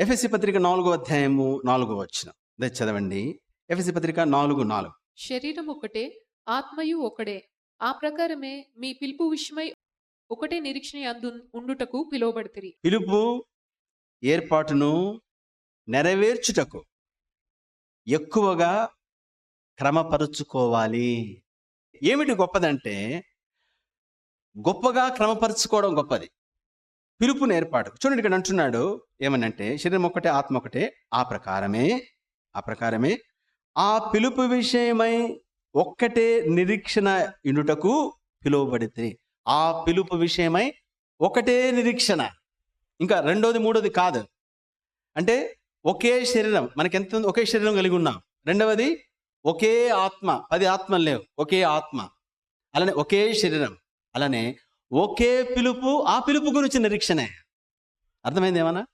FSC పత్రిక నాలుగో అధ్యాయము నాలుగో వచ్చిన చదవండి. ఎఫ్ఎస్సి పత్రిక నాలుగు నాలుగు. శరీరం ఒకటే ఆత్మయు ఒకడే ఆ ప్రకారమే మీ పిలుపు విషయమై ఒకటే నిరీక్షణ అందు ఉండుటకు పిలువబడితిరి. పిలుపు ఏర్పాటును నెరవేర్చుటకు ఎక్కువగా క్రమపరుచుకోవాలి. ఏమిటి గొప్పదంటే గొప్పగా క్రమపరుచుకోవడం గొప్పది. పిలుపుని ఏర్పాటు. చూడండి ఇక్కడ అంటున్నాడు ఏమనంటే శరీరం ఒకటే ఆత్మ ఒకటే ఆ ప్రకారమే ఆ ప్రకారమే ఆ పిలుపు విషయమై ఒక్కటే నిరీక్షణ ఇండుటకు పిలువబడితే ఆ పిలుపు విషయమై ఒకటే నిరీక్షణ. ఇంకా రెండోది మూడోది కాదు. అంటే ఒకే శరీరం మనకెంత ఉంది? ఒకే శరీరం కలిగి ఉన్నాం. రెండవది ఒకే ఆత్మ. పది ఆత్మలు లేవు. ఒకే ఆత్మ. అలానే ఒకే శరీరం. అలానే ఒకే పిలుపు ఆ పిలుపు గురించి నిరీక్షణే. అర్థమైంది ఏమన్నా?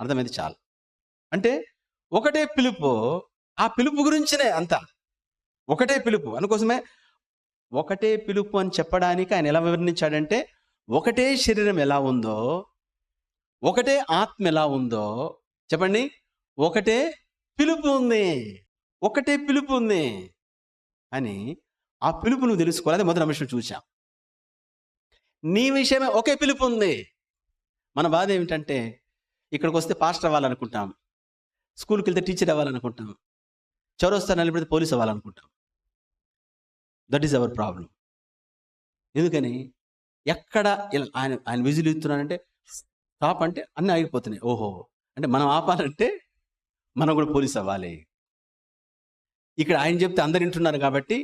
అర్థమైంది చాలు. అంటే ఒకటే పిలుపు ఆ పిలుపు గురించినే అంత. ఒకటే పిలుపు అందుకోసమే ఒకటే పిలుపు అని చెప్పడానికి ఆయన ఎలా వివరించాడంటే ఒకటే శరీరం ఎలా ఉందో ఒకటే ఆత్మ ఎలా ఉందో చెప్పండి. ఒకటే పిలుపు ఉంది ఒకటే పిలుపు ఉంది అని ఆ పిలుపు నువ్వు తెలుసుకోవాలి అదే మొదటి అంశం చూసాం నీ విషయమే ఒకే పిలుపు ఉంది. మన బాధ ఏమిటంటే ఇక్కడికి వస్తే పాస్టర్ అవ్వాలనుకుంటాం. స్కూల్కి వెళ్తే టీచర్ అవ్వాలనుకుంటాం. చౌరస్తా నిలబడితే పోలీస్ అవ్వాలనుకుంటాం. దట్ ఈస్ అవర్ ప్రాబ్లం ఎందుకని? ఎక్కడ ఆయన ఆయన విజిల్ ఇస్తున్నానంటే స్టాప్ అంటే అన్నీ ఆగిపోతున్నాయి. ఓహో! అంటే మనం ఆపాలంటే మనం కూడా పోలీస్ అవ్వాలి. ఇక్కడ ఆయన చెప్తే అందరు వింటున్నారు కాబట్టి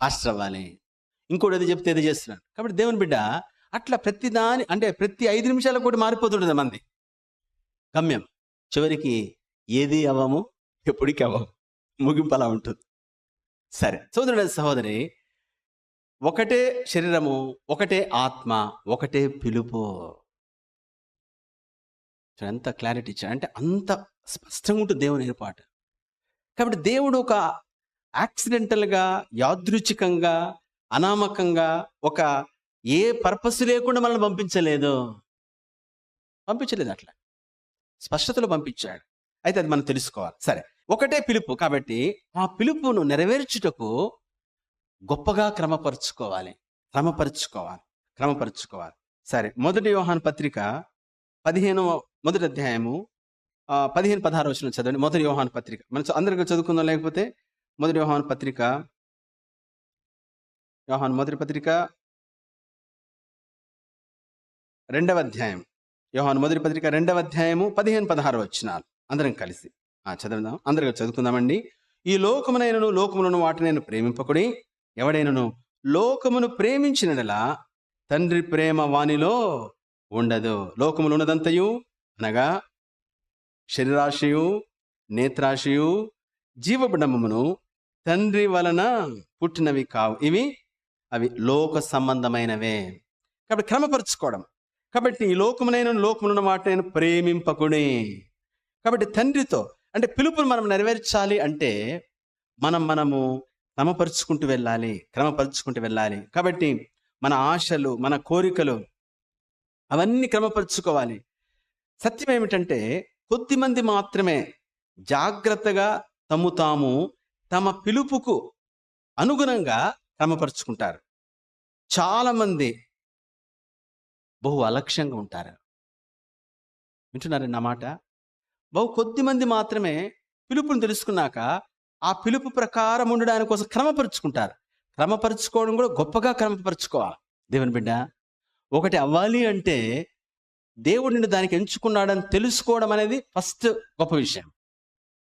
పాస్టర్ అవ్వాలి. ఇంకోటి ఏదో చెప్తే ఏదో చేస్తున్నాడు. కాబట్టి దేవుని బిడ్డ అట్లా ప్రతి దాని అంటే ప్రతి ఐదు నిమిషాలకు కూడా మారిపోతుంటుంది మంది. గమ్యం. చివరికి ఏది అవ్వము ఎప్పటికీ అవ్వము ముగింపు అలా ఉంటుంది. సరే. సోదరుడు సహోదరి ఒకటే శరీరము ఒకటే ఆత్మ ఒకటే పిలుపు. ఎంత క్లారిటీ ఇచ్చాడు. అంటే అంత స్పష్టంగా ఉంటుంది దేవుని ఏర్పాటు. కాబట్టి దేవుడు ఒక యాక్సిడెంటల్గా యాదృచ్ఛికంగా అనామకంగా ఒక ఏ పర్పస్ లేకుండా మనల్ని పంపించలేదు. పంపించలేదు అట్లా. స్పష్టతలో పంపించాడు. అయితే అది మనం తెలుసుకోవాలి. సరే ఒకటే పిలుపు కాబట్టి ఆ పిలుపును నెరవేర్చుటకు గొప్పగా క్రమపరుచుకోవాలి. క్రమపరుచుకోవాలి. క్రమపరుచుకోవాలి. సరే మొదటి యోహాన్ పత్రిక పదిహేను మొదటి అధ్యాయము ఆ, పదిహేను పదహారు వచ్చిన చదవండి. మొదటి యోహాన్ పత్రిక. మనం అందరికీ చదువుకుందాం లేకపోతే మొదటి యోహాన్ పత్రిక. వ్యవహాన్ మొదటి పత్రిక రెండవ అధ్యాయం. యోహాన్ మొదటి పత్రిక రెండవ అధ్యాయము పదిహేను పదహారు వచ్చినాలు అందరం కలిసి. ఆ, చదువుదాం. అందరికీ చదువుకుందామండి. ఈ లోకమునైనను లోకములను వాటినైనా ప్రేమింపకుడి. ఎవడైనను? లోకమును ప్రేమించినడలా తండ్రి ప్రేమ వానిలో ఉండదు. లోకములు ఉన్నదంతయు అనగా శరీరాశయు నేత్రాశయు జీవబడమును తండ్రి వలన పుట్టినవి కావు. ఇవి అవి లోక సంబంధమైనవే. కాబట్టి క్రమపరుచుకోవడం. కాబట్టి ఈ లోకమునైన లోకమున్న మాట నేను ప్రేమింపకునే. కాబట్టి తండ్రితో అంటే పిలుపును మనం నెరవేర్చాలి అంటే మనం మనము క్రమపరుచుకుంటూ వెళ్ళాలి క్రమపరుచుకుంటూ వెళ్ళాలి. కాబట్టి మన ఆశలు మన కోరికలు అవన్నీ క్రమపరుచుకోవాలి. సత్యం ఏమిటంటే కొద్దిమంది మాత్రమే జాగ్రత్తగా తము తాము తమ పిలుపుకు అనుగుణంగా క్రమపరుచుకుంటారు. చాలామంది బహు అలక్ష్యంగా ఉంటారు. వింటున్నారండి నా మాట? బహు కొద్ది మంది మాత్రమే పిలుపుని తెలుసుకున్నాక ఆ పిలుపు ప్రకారం ఉండడానికి కోసం క్రమపరుచుకుంటారు. క్రమపరుచుకోవడం కూడా గొప్పగా క్రమపరుచుకోవాలి. దేవుని బిడ్డ ఒకటి అవ్వాలి అంటే దేవుడు నిన్ను దానికి ఎంచుకున్నాడని తెలుసుకోవడం అనేది ఫస్ట్ గొప్ప విషయం.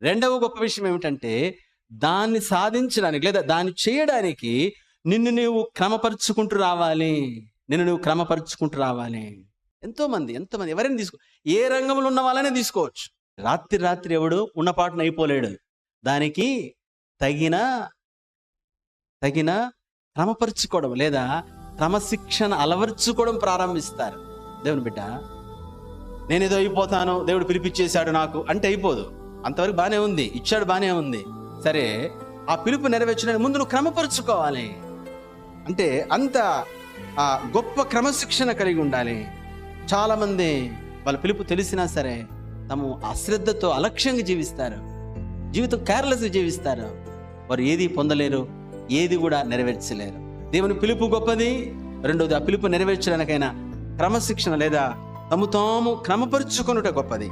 రెండవ గొప్ప విషయం ఏమిటంటే దాన్ని సాధించడానికి లేదా దాన్ని చేయడానికి నిన్ను నీవు క్రమపరుచుకుంటూ రావాలి. నిన్ను నువ్వు క్రమపరుచుకుంటూ రావాలి. ఎంతోమంది ఎంతోమంది. ఎంతమంది ఎవరైనా తీసుకో? ఏ రంగంలో ఉన్న వాళ్ళనే తీసుకోవచ్చు. రాత్రి రాత్రి ఎవడు ఉన్నపాటున అయిపోలేడు. దానికి తగిన తగిన క్రమపరుచుకోవడం లేదా క్రమశిక్షణ అలవర్చుకోవడం ప్రారంభిస్తారు. దేవుని బిడ్డ నేనేదో అయిపోతాను దేవుడు పిలిపించేశాడు నాకు అంటే అయిపోదు. అంతవరకు బాగానే ఉంది. ఇచ్చాడు బాగానే ఉంది. సరే ఆ పిలుపు నెరవేర్చడానికి ముందు నువ్వు క్రమపరుచుకోవాలి. అంటే అంత ఆ గొప్ప క్రమశిక్షణ కలిగి ఉండాలి. చాలామంది వాళ్ళ పిలుపు తెలిసినా సరే తము అశ్రద్ధతో అలక్ష్యంగా జీవిస్తారు. జీవితం కేర్లెస్గా జీవిస్తారు. వారు ఏది పొందలేరు ఏది కూడా నెరవేర్చలేరు. దేవుని పిలుపు గొప్పది. రెండోది ఆ పిలుపు నెరవేర్చడానికైనా క్రమశిక్షణ లేదా తము తాము క్రమపరుచుకొనుట గొప్పది.